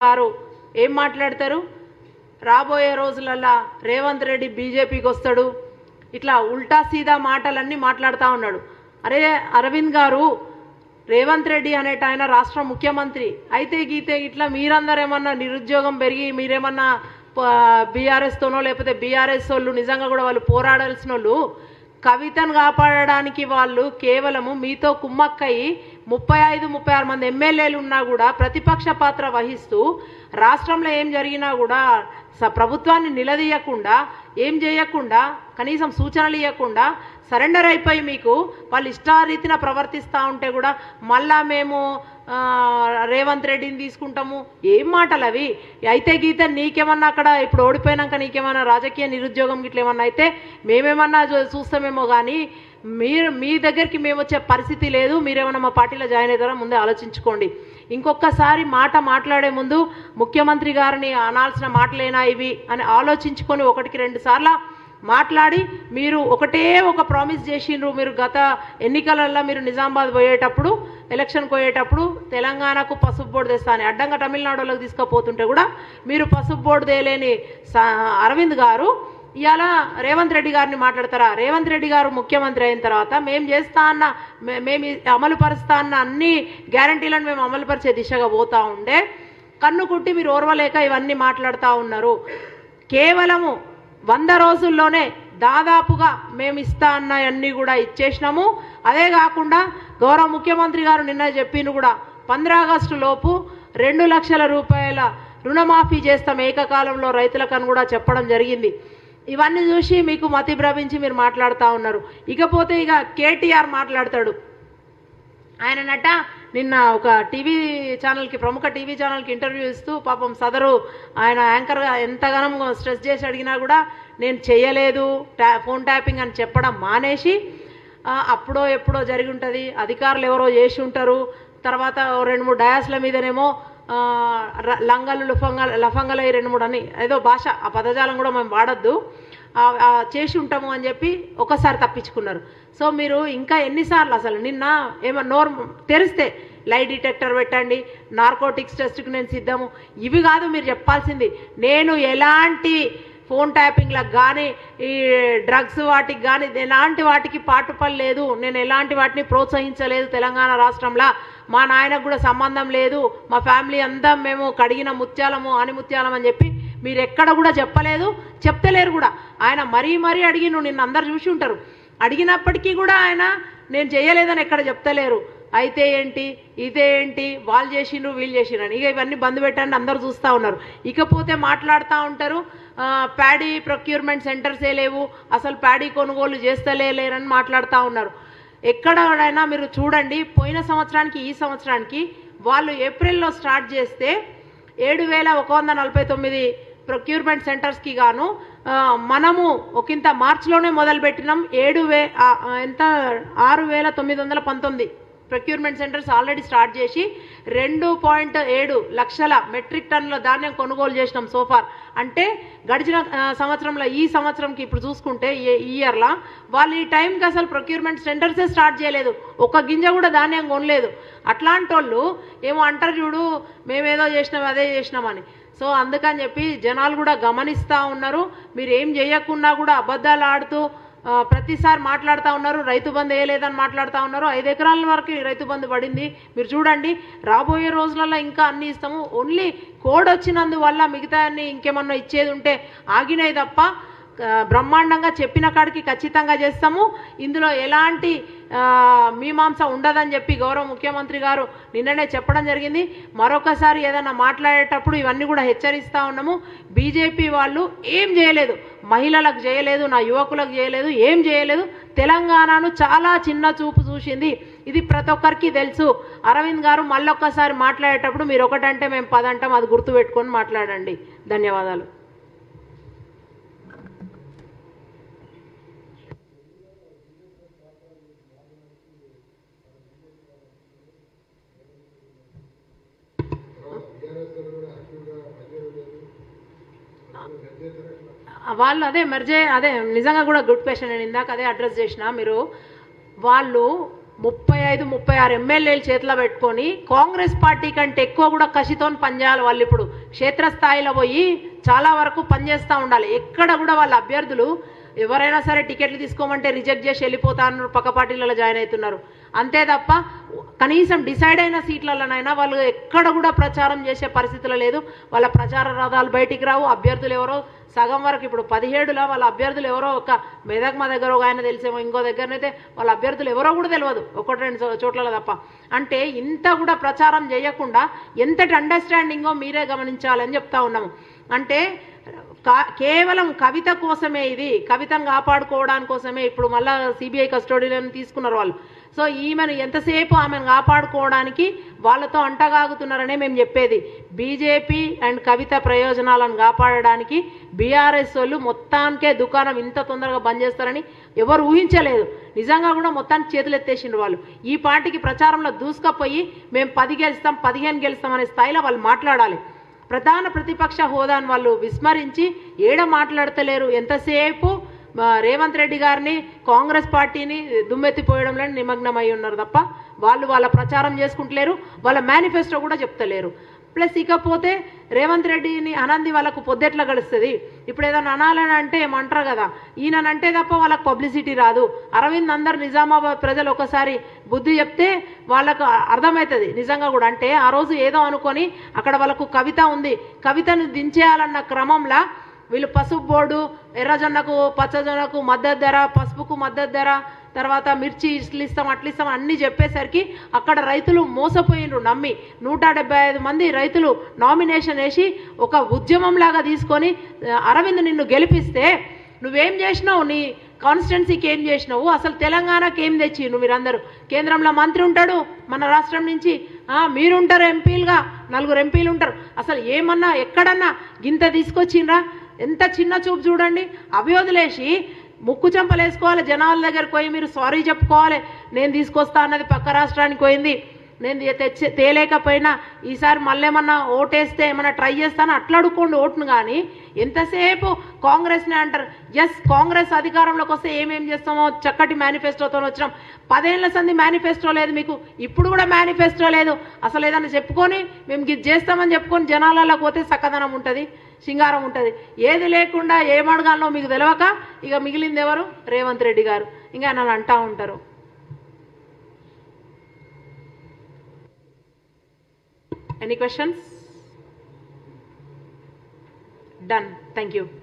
గారు ఏం మాట్లాడతారు? రాబోయే రోజులల్లా రేవంత్ రెడ్డి బీజేపీకి వస్తాడు. ఇట్లా ఉల్టా సీదా మాటలన్నీ మాట్లాడుతూ ఉన్నాడు. అరే అరవింద్ గారు రేవంత్ రెడ్డి అనేట ఆయన రాష్ట్ర ముఖ్యమంత్రి. అయితే గీతే ఇట్లా మీరందరూ ఏమన్నా నిరుద్యోగం పెరిగి మీరేమన్నా బీఆర్ఎస్తోనో లేకపోతే బీఆర్ఎస్ వాళ్ళు నిజంగా కూడా వాళ్ళు పోరాడాల్సిన వాళ్ళు కవితను కాపాడడానికి వాళ్ళు కేవలము మీతో కుమ్మక్కయి ముప్పై ఐదు ముప్పై ఆరు మంది ఎమ్మెల్యేలు ఉన్నా కూడా ప్రతిపక్ష పాత్ర వహిస్తూ రాష్ట్రంలో ఏం జరిగినా కూడా స- ప్రభుత్వాన్ని నిలదీయకుండా ఏం చేయకుండా కనీసం సూచనలు ఇవ్వకుండా సరెండర్ అయిపోయి మీకు వాళ్ళు ఇష్టారీతిన ప్రవర్తిస్తూ ఉంటే కూడా మళ్ళా మేము రేవంత్ రెడ్డిని తీసుకుంటాము. ఏం మాటలు అవి? అయితే గీత నీకేమన్నా అక్కడ ఇప్పుడు ఓడిపోయినాక నీకేమన్నా రాజకీయ నిరుద్యోగం గిట్ల ఏమన్నా అయితే మేమేమన్నా చూ- చూస్తామేమో కానీ మీరు మీ దగ్గరికి మేము వచ్చే పరిస్థితి లేదు. మీరేమైనా మా పార్టీలో జాయిన్ అవుతారా? ముందే ఆలోచించుకోండి. ఇంకొకసారి మాట మాట్లాడే ముందు ముఖ్యమంత్రి గారిని అనాల్సిన మాటలేనా ఇవి అని ఆలోచించుకొని ఒకటికి రెండు సార్లు మాట్లాడి మీరు ఒకటే ఒక ప్రామిస్ చేసిండ్రు. మీరు గత ఎన్నికలలో మీరు నిజామాబాద్ పోయేటప్పుడు ఎలక్షన్ పోయేటప్పుడు తెలంగాణకు పసుపు బోర్డు తెస్తా అని అడ్డంగా తమిళనాడులోకి తీసుకుపోతుంటే కూడా మీరు పసుపు బోర్డు తేలేని అరవింద్ గారు ఇవాళ రేవంత్ రెడ్డి గారిని మాట్లాడతారా? రేవంత్ రెడ్డి గారు ముఖ్యమంత్రి అయిన తర్వాత మేము చేస్తా అన్న మే- మేము అమలు పరుస్తా అన్న అన్ని గ్యారంటీలను మేము అమలు పరిచే దిశగా పోతా ఉండే. కన్ను కుట్టి మీరు ఓర్వలేక ఇవన్నీ మాట్లాడుతూ ఉన్నారు. కేవలము వంద రోజుల్లోనే దాదాపుగా మేము ఇస్తా అన్నవన్నీ కూడా ఇచ్చేసినాము. అదే కాకుండా గౌరవ ముఖ్యమంత్రి గారు నిన్న చెప్పిన కూడా పంద్రా ఆగస్టు లోపు రెండు లక్షల రూపాయల రుణమాఫీ చేస్తాం ఏకకాలంలో రైతులకు అని కూడా చెప్పడం జరిగింది. ఇవన్నీ చూసి మీకు మతి భ్రమించి మీరు మాట్లాడుతూ ఉన్నారు. ఇకపోతే ఇక కేటీఆర్ మాట్లాడతాడు. ఆయననట నిన్న ఒక టీవీ ఛానల్కి ప్రముఖ టీవీ ఛానల్కి ఇంటర్వ్యూ ఇస్తూ పాపం సదరు ఆయన యాంకర్గా ఎంతగానో స్ట్రెస్ చేసి అడిగినా కూడా నేను చేయలేదు ట్యా ఫోన్ ట్యాపింగ్ అని చెప్పడం మానేసి అప్పుడో ఎప్పుడో జరిగి ఉంటుంది. అధికారులు ఎవరో చేసి ఉంటారు. తర్వాత ఓ రెండు మూడు డయాస్ల మీదనేమో లంగలు లుఫంగ లఫంగలు ఈ రెండు మూడు అని ఏదో భాష ఆ పదజాలం కూడా మేము వాడద్దు. చేసి ఉంటాము అని చెప్పి ఒకసారి తప్పించుకున్నారు. సో మీరు ఇంకా ఎన్నిసార్లు అసలు నిన్న ఏమో నోర్ తెరిస్తే లై డిటెక్టర్ పెట్టండి నార్కోటిక్స్ టెస్ట్కి నేను సిద్ధము. ఇవి కాదు మీరు చెప్పాల్సింది. నేను ఎలాంటి ఫోన్ ట్యాపింగ్లకు కానీ ఈ డ్రగ్స్ వాటికి కానీ ఎలాంటి వాటికి పాటుపడలేదు. లేదు నేను ఎలాంటి వాటిని ప్రోత్సహించలేదు తెలంగాణ రాష్ట్రంలో. మా నాయనకు కూడా సంబంధం లేదు. మా ఫ్యామిలీ అంతా మేము కడిగిన ముత్యాలము అని ముత్యాలం అని చెప్పి మీరు ఎక్కడ కూడా చెప్పలేదు చెప్తలేరు కూడా. ఆయన మరీ మరీ అడిగి నిన్ను అందరు చూసి ఉంటారు. అడిగినప్పటికీ కూడా ఆయన నేను చేయలేదని ఎక్కడ చెప్తలేరు. అయితే ఏంటి? ఇదే ఏంటి? వాళ్ళు చేసిండ్రు వీళ్ళు చేసిండ్రు అని. ఇక ఇవన్నీ బంద్ పెట్టండి అందరూ చూస్తూ ఉన్నారు. ఇకపోతే మాట్లాడుతూ ఉంటారు ప్యాడీ ప్రొక్యూర్మెంట్ సెంటర్సే లేవు అసలు ప్యాడీ కొనుగోలు చేస్తలే లేరని మాట్లాడుతూ ఉన్నారు. ఎక్కడైనా మీరు చూడండి పోయిన సంవత్సరానికి ఈ సంవత్సరానికి వాళ్ళు ఏప్రిల్లో స్టార్ట్ చేస్తే ఏడు వేల ఒక వంద నలభై తొమ్మిది ప్రొక్యూర్మెంట్ సెంటర్స్కి గాను మనము ఒకంత మార్చిలోనే మొదలుపెట్టినాం ఏడు వే ఎంత? ఆరు వేల తొమ్మిది వందల పంతొమ్మిది. ప్రొక్యూర్మెంట్ సెంటర్స్ ఆల్రెడీ స్టార్ట్ చేసి రెండు పాయింట్ ఏడు లక్షల మెట్రిక్ టన్నుల ధాన్యం కొనుగోలు చేసినాం సోఫార్ అంటే గడిచిన సంవత్సరంలో ఈ సంవత్సరంకి ఇప్పుడు చూసుకుంటే ఈ ఇయర్లో వాళ్ళు ఈ టైంకి అసలు ప్రొక్యూర్మెంట్ సెంటర్సే స్టార్ట్ చేయలేదు. ఒక గింజ కూడా ధాన్యం కొనలేదు. అట్లాంటి వాళ్ళు ఏమో అంటారు చూడు మేమేదో చేసినాం అదే చేసినామని సో అందుకని చెప్పి జనాలు కూడా గమనిస్తూ ఉన్నారు. మీరు ఏం చేయకున్నా కూడా అబద్ధాలు ఆడుతూ ప్రతిసారి మాట్లాడుతూ ఉన్నారు రైతు బంధు వేయలేదని మాట్లాడుతూ ఉన్నారు. ఐదు ఎకరాల వరకు రైతు బంధు పడింది. మీరు చూడండి రాబోయే రోజులలో ఇంకా అన్ని ఇస్తాము. ఓన్లీ కోడ్ వచ్చినందువల్ల మిగతా అన్ని ఇంకేమన్నా ఇచ్చేది ఉంటే ఆగినాయి తప్ప బ్రహ్మాండంగా చెప్పిన కాడికి ఖచ్చితంగా చేస్తాము. ఇందులో ఎలాంటి మీమాంస ఉండదని చెప్పి గౌరవ ముఖ్యమంత్రి గారు నిన్ననే చెప్పడం జరిగింది. మరొకసారి ఏదైనా మాట్లాడేటప్పుడు ఇవన్నీ కూడా హెచ్చరిస్తూ ఉన్నాము. బీజేపీ వాళ్ళు ఏం చేయలేదు. మహిళలకు చేయలేదు నా యువకులకు చేయలేదు ఏం చేయలేదు. తెలంగాణను చాలా చిన్న చూపు చూసింది. ఇది ప్రతి ఒక్కరికి తెలుసు. అరవింద్ గారు మళ్ళొక్కసారి మాట్లాడేటప్పుడు మీరు ఒకటంటే మేము పదంటాం అది గుర్తుపెట్టుకొని మాట్లాడండి. ధన్యవాదాలు. వాళ్ళు అదే మెర్జే అదే నిజంగా కూడా గుడ్ క్వశ్చన్ నేను ఇందాక అదే అడ్రస్ చేసిన మీరు. వాళ్ళు ముప్పై ఐదు ముప్పై ఆరు ఎమ్మెల్యేలు చేతిలో పెట్టుకొని కాంగ్రెస్ పార్టీ కంటే ఎక్కువ కూడా కసితో పనిచేయాలి వాళ్ళు ఇప్పుడు. క్షేత్రస్థాయిలో పోయి చాలా వరకు పనిచేస్తూ ఉండాలి. ఎక్కడ కూడా వాళ్ళ అభ్యర్థులు ఎవరైనా సరే టికెట్లు తీసుకోమంటే రిజెక్ట్ చేసి వెళ్ళిపోతారు పక్క పార్టీలలో జాయిన్ అవుతున్నారు. అంతే తప్ప కనీసం డిసైడ్ అయిన సీట్లలోనైనా వాళ్ళు ఎక్కడ కూడా ప్రచారం చేసే పరిస్థితులు లేదు. వాళ్ళ ప్రచార రథాలు బయటికి రావు. అభ్యర్థులు ఎవరో సగం వరకు ఇప్పుడు పదిహేడులో వాళ్ళ అభ్యర్థులు ఎవరో ఒక మెదక్ మా దగ్గర ఒక ఆయన తెలిసేమో ఇంకో దగ్గరనైతే వాళ్ళ అభ్యర్థులు ఎవరో కూడా తెలియదు ఒకటి రెండు చోట్లలో చోట్ల తప్ప. అంటే ఇంత కూడా ప్రచారం చేయకుండా ఎంతటి అండర్స్టాండింగో మీరే గమనించాలని చెప్తా ఉన్నాము. అంటే కేవలం కవిత కోసమే ఇది. కవితను కాపాడుకోవడానికి కోసమే ఇప్పుడు మళ్ళా సిబిఐ కస్టడీలను తీసుకున్నారు వాళ్ళు. సో ఈమెను ఎంతసేపు ఆమెను కాపాడుకోవడానికి వాళ్ళతో అంటగాగుతున్నారనే మేము చెప్పేది. బీజేపీ అండ్ కవిత ప్రయోజనాలను కాపాడడానికి బీఆర్ఎస్ వాళ్ళు మొత్తానికే దుకాణం ఇంత తొందరగా బంద్ చేస్తారని ఎవరు ఊహించలేదు. నిజంగా కూడా మొత్తానికి చేతులు ఎత్తేసిండ్రు వాళ్ళు. ఈ పార్టీకి ప్రచారంలో దూసుకపోయి మేము పది గెలుస్తాం పదిహేను గెలుస్తాం అనే స్థాయిలో వాళ్ళు మాట్లాడాలి. ప్రధాన ప్రతిపక్ష హోదాను వాళ్ళు విస్మరించి ఏడ మాట్లాడతలేరు? ఎంతసేపు రేవంత్ రెడ్డి గారిని కాంగ్రెస్ పార్టీని దుమ్మెత్తిపోయడంలో నిమగ్నమై ఉన్నారు తప్ప వాళ్ళు వాళ్ళ ప్రచారం చేసుకుంటలేరు వాళ్ళ మేనిఫెస్టో కూడా చెప్తలేరు. ప్లస్ ఇకపోతే రేవంత్ రెడ్డిని అనంది వాళ్ళకు పొద్దెట్లా గడుస్తుంది ఇప్పుడు ఏదైనా అనాలని అంటే ఏమంటారు కదా. ఈయనంటే తప్ప వాళ్ళకి పబ్లిసిటీ రాదు. అరవింద్ అందరు నిజామాబాద్ ప్రజలు ఒకసారి బుద్ధి చెప్తే వాళ్ళకు అర్థమవుతుంది నిజంగా కూడా అంటే ఆ రోజు ఏదో అనుకొని అక్కడ వాళ్ళకు కవిత ఉంది. కవితను దించేయాలన్న క్రమంలో వీళ్ళు పసుపు బోర్డు ఎర్రజొన్నకు పచ్చజొన్నకు మద్దతు ధర పసుపుకు మద్దతు ధర తర్వాత మిర్చి ఇట్లు ఇస్తాం అట్లు ఇస్తాం అన్నీ చెప్పేసరికి అక్కడ రైతులు మోసపోయినరు నమ్మి. నూట డెబ్బై ఐదు మంది రైతులు నామినేషన్ వేసి ఒక ఉద్యమం లాగా తీసుకొని అరవింద్ నిన్ను గెలిపిస్తే నువ్వేం చేసినావు? నీ కాన్స్టిట్యున్సీకి ఏం చేసినావు? అసలు తెలంగాణకి ఏం తెచ్చి నువ్వు మీరందరూ? కేంద్రంలో మంత్రి ఉంటాడు మన రాష్ట్రం నుంచి. మీరుంటారు ఎంపీలుగా నలుగురు ఎంపీలు ఉంటారు. అసలు ఏమన్నా ఎక్కడన్నా గింత తీసుకొచ్చిండ్రా? ఎంత చిన్న చూపు చూడండి. అవి వదిలేసి ముక్కు చెంపలేసుకోవాలి జనాల దగ్గరకు పోయి మీరు సారీ చెప్పుకోవాలి నేను తీసుకొస్తా అన్నది పక్క రాష్ట్రానికి పోయింది. నేను తెచ్చే తేలేకపోయినా ఈసారి మళ్ళేమన్నా ఓటేస్తే ఏమన్నా ట్రై చేస్తాను అట్లా అడుక్కోండి ఓటును కానీ ఎంతసేపు కాంగ్రెస్ని అంటారు ఎస్ కాంగ్రెస్ అధికారంలోకి వస్తే ఏమేం చేస్తామో చక్కటి మేనిఫెస్టోతో వచ్చినాం. పదేళ్ళ సంది మేనిఫెస్టో లేదు మీకు ఇప్పుడు కూడా మేనిఫెస్టో లేదు. అసలు ఏదైనా చెప్పుకొని మేము ఇది చేస్తామని చెప్పుకొని జనాలలో పోతే చక్కదనం ఉంటుంది సింగారం ఉంటుంది. ఏది లేకుండా ఏమడగాలనో మీకు తెలియక ఇక మిగిలింది ఎవరు? రేవంత్ రెడ్డి గారు. ఇంకా నన్ను అంటూ ఉంటారు. Any questions? Done. Thank you.